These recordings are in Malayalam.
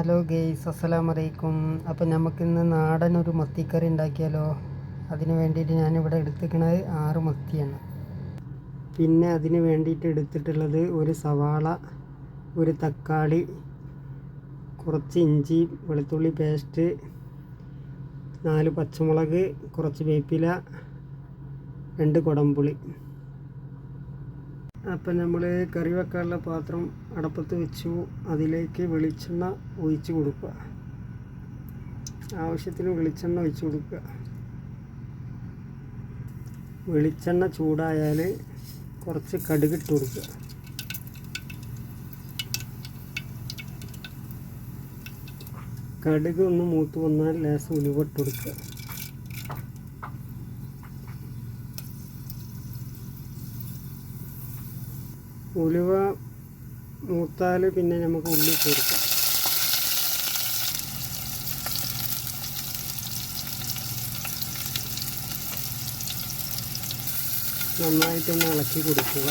ഹലോ ഗെയ്സ് അസ്സലാം വലൈക്കും അപ്പം നമുക്കിന്ന് നാടൻ ഒരു മത്തിക്കറി ഉണ്ടാക്കിയാലോ? അതിന് വേണ്ടിയിട്ട് ഞാനിവിടെ എടുത്തിരിക്കുന്നത് ആറ് മത്തിയാണ്. പിന്നെ അതിന് വേണ്ടിയിട്ട് എടുത്തിട്ടുള്ളത് ഒരു സവാള ഒരു തക്കാളി കുറച്ച് ഇഞ്ചി വെളുത്തുള്ളി പേസ്റ്റ് നാല് പച്ചമുളക് കുറച്ച് വേപ്പില രണ്ട് കുടംപുളി. അപ്പം നമ്മൾ കറി വെക്കാനുള്ള പാത്രം അടപ്പത്ത് വെച്ചു. അതിലേക്ക് വെളിച്ചെണ്ണ ഒഴിച്ച് കൊടുക്കുക. ആവശ്യത്തിന് വെളിച്ചെണ്ണ ഒഴിച്ച് കൊടുക്കുക. വെളിച്ചെണ്ണ ചൂടായാൽ കുറച്ച് കടുക് ഇട്ട് കൊടുക്കുക. കടുക് ഒന്ന് മൂത്ത് വന്നാൽ ലേശം ഉലുവട്ട് കൊടുക്കുക. ഉലുവ മൂത്താൽ പിന്നെ നമുക്ക് ഉള്ളി ചേർക്കാം നന്നായിട്ടൊന്ന് ഇളക്കി കൊടുക്കുക.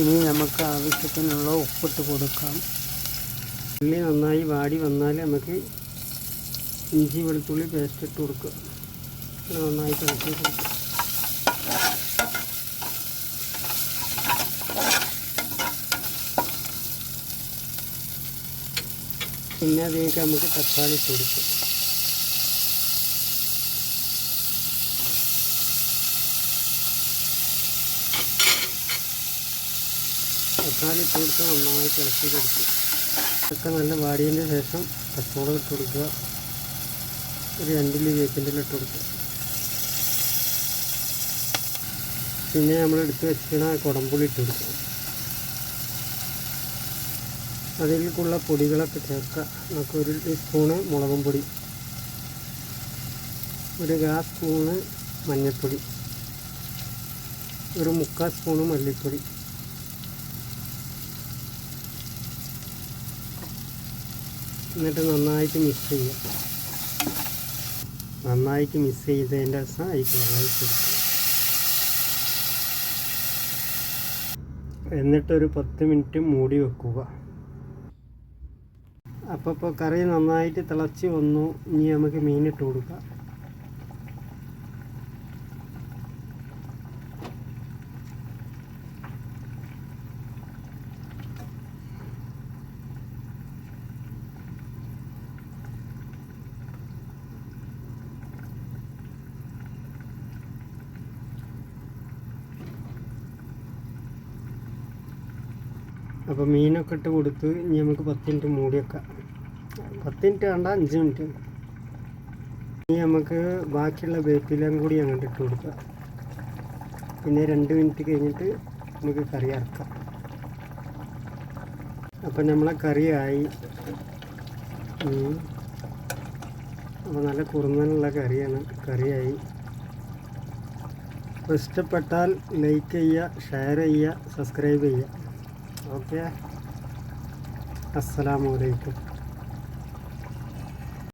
ഇനി നമുക്ക് ആവശ്യത്തിനുള്ള ഉപ്പിട്ട് കൊടുക്കാം. ഉള്ളി നന്നായി വാടി വന്നാൽ നമുക്ക് ഇഞ്ചി വെളുത്തുള്ളി പേസ്റ്റ് ഇട്ട് കൊടുക്കുക. നന്നായിട്ട് ഇളക്കി കൊടുക്കുക പിന്നെ അതിലേക്ക് നമുക്ക് തക്കാളി കൊടുക്കും. തക്കാളി കൊടുത്ത് നന്നായി ഇളക്കി കൊടുക്കുക. ഇതൊക്കെ നല്ല വാടിയതിന് ശേഷം പച്ചമുളക് ഇട്ട് കൊടുക്കുക. ഒരു രണ്ടിൽ വേപ്പിന്റെ ഇട്ട് കൊടുക്കുക. പിന്നെ നമ്മൾ എടുത്ത് വെച്ചിരിക്കണ കുടമ്പുളി ഇട്ട് കൊടുക്കുക. അതിലേക്കുള്ള പൊടികളൊക്കെ ചേർക്കുക. നമുക്ക് ഒരു ടീസ്പൂണ് മുളകും പൊടി ഒരു കാ സ്പൂണ് മഞ്ഞൾപ്പൊടി ഒരു മുക്കാൽ സ്പൂണ് മല്ലിപ്പൊടി എന്നിട്ട് നന്നായിട്ട് മിക്സ് ചെയ്യുക. നന്നായിട്ട് മിക്സ് ചെയ്തതിന്റെ അവസ്ഥ വെള്ളം ഒഴിച്ച് കൊടുക്കുക. എന്നിട്ടൊരു പത്ത് മിനിറ്റ് മൂടി വെക്കുക. അപ്പോൾ ഇപ്പോൾ കറി നന്നായിട്ട് തിളച്ച് വന്നു. ഇനി നമുക്ക് മീനിട്ട് കൊടുക്കാം. അപ്പോൾ മീനൊക്കെ ഇട്ട് കൊടുത്ത് ഇനി നമുക്ക് പത്ത് മിനിറ്റ് മൂടി വെക്കാം. പത്ത് മിനിറ്റ് വേണ്ട അഞ്ച് മിനിറ്റ്. ഇനി നമുക്ക് ബാക്കിയുള്ള വേപ്പിലയും കൂടി അങ്ങോട്ട് ഇട്ട് കൊടുക്കാം. പിന്നെ രണ്ട് മിനിറ്റ് കഴിഞ്ഞിട്ട് നമുക്ക് കറി ഇറക്കാം അപ്പം നമ്മളെ കറിയായി. അപ്പോൾ നല്ല കുറുന്നനുള്ള കറിയാണ്. കറിയായി. ഇഷ്ടപ്പെട്ടാൽ ലൈക്ക് ചെയ്യുക ഷെയർ ചെയ്യുക സബ്സ്ക്രൈബ് ചെയ്യുക. ഓക്കെ അസ്സലാമു അലൈക്കും